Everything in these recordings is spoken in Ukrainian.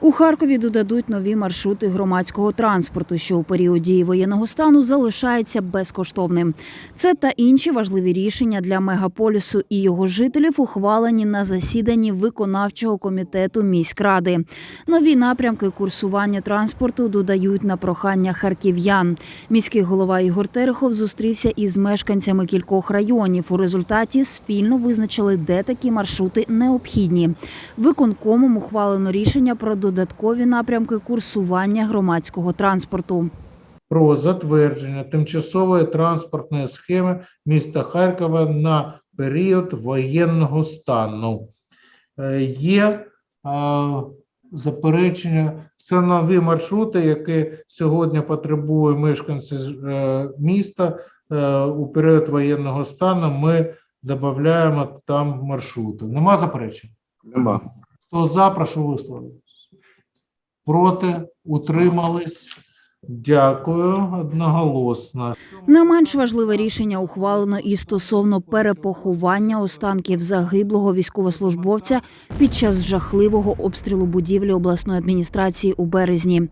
У Харкові додадуть нові маршрути громадського транспорту, що у період дії воєнного стану залишається безкоштовним. Це та інші важливі рішення для мегаполісу і його жителів ухвалені на засіданні виконавчого комітету міськради. Нові напрямки курсування транспорту додають на прохання харків'ян. Міський голова Ігор Терехов зустрівся із мешканцями кількох районів. У результаті спільно визначили, де такі маршрути необхідні. Виконкомом ухвалено рішення про додаткові напрямки курсування громадського транспорту. про затвердження тимчасової транспортної схеми міста Харкова на період воєнного стану. Е, Є е, заперечення. Це нові маршрути, які сьогодні потребують мешканці е, міста е, у період воєнного стану. Ми додаємо там маршрути. Нема заперечень? Нема. Хто за, прошу висловитися. Проти, утримались. Дякую, одноголосно. Не менш важливе рішення ухвалено і стосовно перепоховання останків загиблого військовослужбовця під час жахливого обстрілу будівлі обласної адміністрації у березні.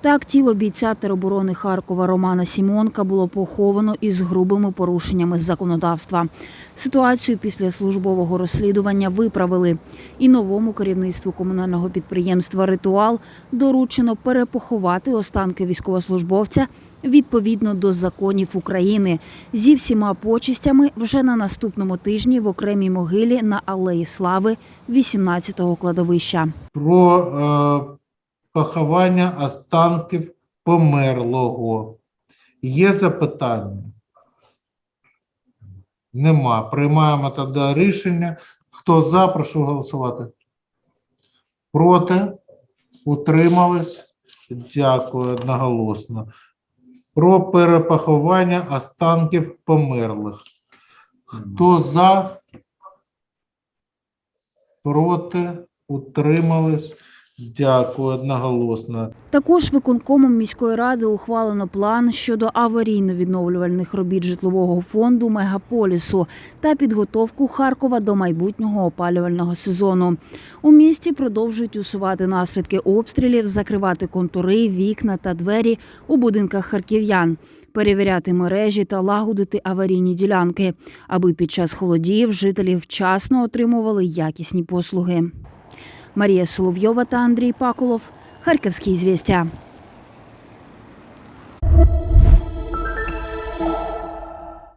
Так, тіло бійця тероборони Харкова Романа Сімонка було поховано із грубими порушеннями законодавства. Ситуацію після службового розслідування виправили. І новому керівництву комунального підприємства Ритуал доручено перепоховати останки військовослужбовця відповідно до законів України зі всіма почистями вже на наступному тижні в окремій могилі на Алеї Слави 18-го кладовища. Про е, поховання останків померлого. Є запитання? Нема. Приймаємо тоді рішення. Хто за, прошу голосувати. Проти? Утримались? Дякую, одноголосно. Про перепахування останків померлих. Хто за? Проти? Утримались? Дякую, одноголосно. Також виконкомом міської ради ухвалено план щодо аварійно-відновлювальних робіт житлового фонду мегаполісу та підготовку Харкова до майбутнього опалювального сезону. У місті продовжують усувати наслідки обстрілів, закривати контури, вікна та двері у будинках харків'ян. Перевіряти мережі та лагодити аварійні ділянки, аби під час холодів жителі вчасно отримували якісні послуги. Марія Соловйова та Андрій Пакулов. Харківські звістя.